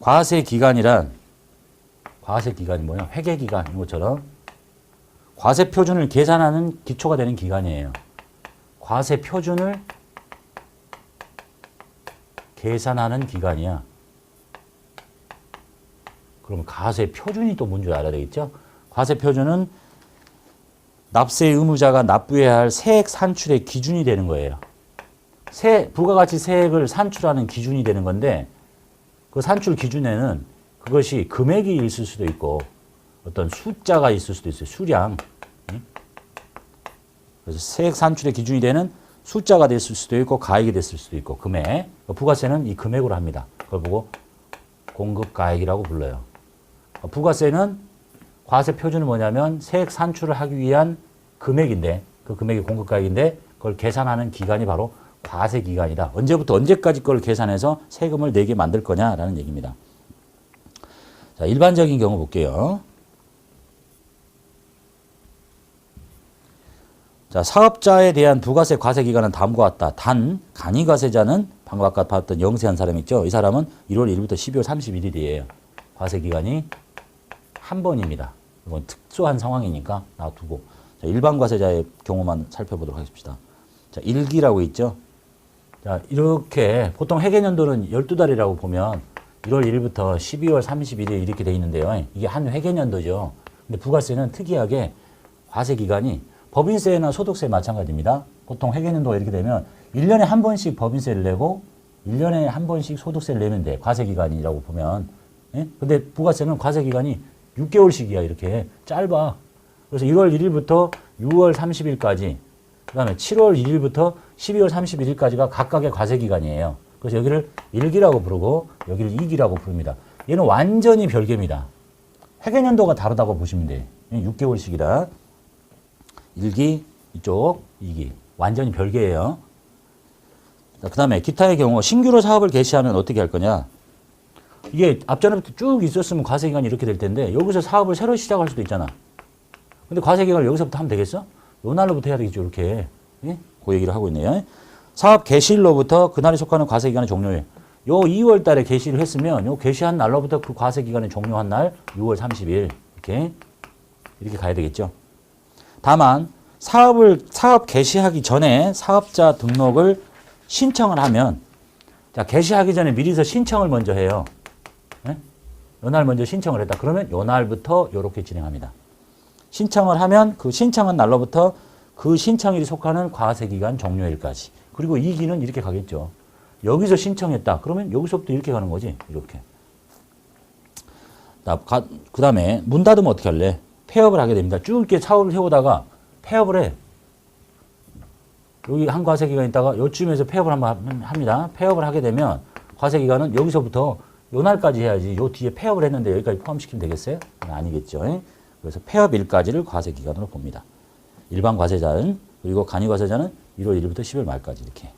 과세 기간이란 과세 기간이 뭐냐? 회계 기간 이런 것처럼 과세 표준을 계산하는 기초가 되는 기간이에요. 과세 표준을 계산하는 기간이야. 그러면 과세 표준이 또 뭔지 알아야 되겠죠? 과세 표준은 납세 의무자가 납부해야 할 세액 산출의 기준이 되는 거예요. 세, 부가가치 세액을 산출하는 기준이 되는 건데 그 산출 기준에는 그것이 금액이 있을 수도 있고 어떤 숫자가 있을 수도 있어요. 수량. 응? 그래서 세액 산출의 기준이 되는 숫자가 됐을 수도 있고 가액이 됐을 수도 있고 금액. 부가세는 이 금액으로 합니다. 그걸 보고 공급가액이라고 불러요. 부가세는 과세 표준은 뭐냐면 세액 산출을 하기 위한 금액인데 그 금액이 공급가액인데 그걸 계산하는 기간이 바로 과세 기간이다. 언제부터 언제까지 걸 계산해서 세금을 내게 만들 거냐라는 얘기입니다. 자, 일반적인 경우 볼게요. 자, 사업자에 대한 부가세 과세 기간은 다음과 같다. 단, 간이 과세자는 방금 아까 봤던 영세한 사람 있죠? 이 사람은 1월 1일부터 12월 31일이에요. 과세 기간이 한 번입니다. 이건 특수한 상황이니까 놔두고. 자, 일반 과세자의 경우만 살펴보도록 하겠습니다. 자, 일기라고 있죠? 자, 이렇게 보통 회계년도는 12달이라고 보면 1월 1일부터 12월 31일 이렇게 돼 있는데요. 이게 한 회계년도죠. 근데 부가세는 특이하게 과세 기간이 법인세나 소득세 마찬가지입니다. 보통 회계년도가 이렇게 되면 1년에 한 번씩 법인세를 내고 1년에 한 번씩 소득세를 내면 돼. 과세 기간이라고 보면. 예? 근데 부가세는 과세 기간이 6개월씩이야. 이렇게 짧아. 그래서 1월 1일부터 6월 30일까지 그 다음에 7월 1일부터 12월 31일까지가 각각의 과세 기간이에요. 그래서 여기를 1기라고 부르고 여기를 2기라고 부릅니다. 얘는 완전히 별개입니다. 회계년도가 다르다고 보시면 돼. 6개월씩이라. 1기, 이쪽 2기. 완전히 별개예요. 그 다음에 기타의 경우 신규로 사업을 개시하면 어떻게 할 거냐. 이게 앞전부터 쭉 있었으면 과세기간이 이렇게 될 텐데 여기서 사업을 새로 시작할 수도 있잖아. 근데 과세기간을 여기서부터 하면 되겠어? 요 날로부터 해야 되겠죠. 이렇게. 예? 그 얘기를 하고 있네요. 사업 개시일로부터 그날이 속하는 과세기간의 종료일. 요 2월 달에 개시를 했으면 요 개시한 날로부터 그 과세기간이 종료한 날 6월 30일. 이렇게. 이렇게 가야 되겠죠. 다만 사업을 사업 개시하기 전에 사업자 등록을 신청을 하면 자 개시하기 전에 미리서 신청을 먼저 해요. 네? 요날 먼저 신청을 했다. 그러면 요 날부터 요렇게 진행합니다. 신청을 하면 그 신청한 날로부터 그 신청일이 속하는 과세 기간 종료일까지. 그리고 이 기는 이렇게 가겠죠. 여기서 신청했다. 그러면 여기서부터 이렇게 가는 거지. 이렇게. 그 다음에 문 닫으면 어떻게 할래? 폐업을 하게 됩니다. 쭉 이렇게 사업을 해오다가 폐업을 해. 여기 한 과세기간 있다가 요쯤에서 폐업을 한번 합니다. 폐업을 하게 되면 과세기간은 여기서부터 요 날까지 해야지 요 뒤에 폐업을 했는데 여기까지 포함시키면 되겠어요? 아니겠죠. 그래서 폐업 일까지를 과세 기간으로 봅니다. 일반 과세자는 그리고 간이 과세자는 1월 1일부터 10월 말까지 이렇게